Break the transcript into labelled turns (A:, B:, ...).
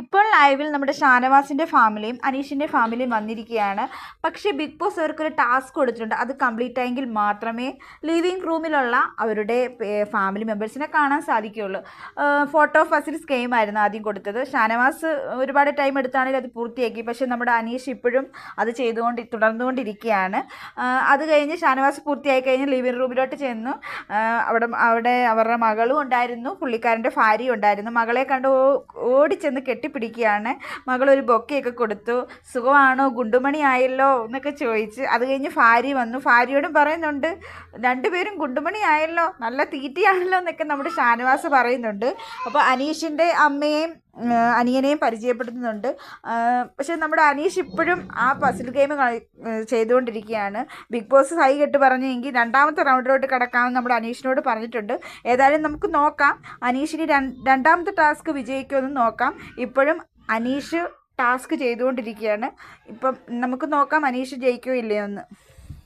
A: ഇപ്പോൾ ലൈവിൽ നമ്മുടെ ഷാനവാസിന്റെ ഫാമിലിയും അനീഷിന്റെ ഫാമിലിയും വന്നിരിക്കുകയാണ്. പക്ഷേ ബിഗ് ബോസ് അവർക്കൊരു ടാസ്ക് കൊടുത്തിട്ടുണ്ട്. അത് കംപ്ലീറ്റ് ആയെങ്കിൽ മാത്രമേ ലിവിങ് റൂമിലുള്ള അവരുടെ ഫാമിലി മെമ്പേഴ്സിനെ കാണാൻ സാധിക്കുകയുള്ളൂ. ഫോട്ടോ ഫസിൽസ് ഗെയിം ആയിരുന്നു ആദ്യം കൊടുത്തത്. ഷാനവാസ് ഒരുപാട് ടൈം എടുത്താണെങ്കിൽ അത് പൂർത്തിയാക്കി. പക്ഷേ നമ്മുടെ അനീഷ് ഇപ്പോഴും അത് ചെയ്തുകൊണ്ട് തുടർന്നുകൊണ്ടിരിക്കുകയാണ്. അത് കഴിഞ്ഞ് ഷാനവാസ് പൂർത്തിയായി കഴിഞ്ഞ് ലിവിങ് റൂമിലോട്ട് ചെന്നു. അവിടെ അവിടെ അവരുടെ മകളും ഉണ്ടായിരുന്നു. പുള്ളിക്കാരന്റെ ഭാര്യയും ഉണ്ടായിരുന്നു. മകളെ കണ്ട് ഓടിച്ചെന്ന് ഓടിച്ചെന്ന് കെട്ടിപ്പിടിക്കുകയാണ്. മകളൊരു ബൊക്കെയൊക്കെ കൊടുത്തു. സുഖമാണോ? ഗുണ്ടുമണി ആയല്ലോ എന്നൊക്കെ ചോദിച്ച് അത് കഴിഞ്ഞ് ഭാര്യ വന്നു. ഭാര്യയോടും പറയുന്നുണ്ട് രണ്ടുപേരും ഗുണ്ടുമണി ആയല്ലോ നല്ല തീറ്റയാണല്ലോ? എന്നൊക്കെ നമ്മുടെ ഷാനവാസ് പറയുന്നുണ്ട്. അപ്പോൾ അനീഷിന്റെ അമ്മയെയും ആ, അനിയനെയും പരിചയപ്പെടുത്തുന്നുണ്ട്. പക്ഷേ നമ്മുടെ അനീഷ് ഇപ്പോഴും ആ പസിൽ ഗെയിം ചെയ്തുകൊണ്ടിരിക്കുകയാണ്. ബിഗ് ബോസ് ഹൈ കെട്ട് പറഞ്ഞെങ്കിൽ രണ്ടാമത്തെ റൗണ്ടിലോട്ട് കിടക്കാമെന്ന് നമ്മുടെ അനീഷിനോട് പറഞ്ഞിട്ടുണ്ട്. ഏതായാലും നമുക്ക് നോക്കാം. അനീഷിന് രണ്ടാമത്തെ ടാസ്ക് വിജയിക്കുമെന്ന് നോക്കാം. ഇപ്പോഴും അനീഷ് ടാസ്ക് ചെയ്തുകൊണ്ടിരിക്കുകയാണ്. ഇപ്പം നമുക്ക് നോക്കാം അനീഷ് ജയിക്കുമോ എന്ന്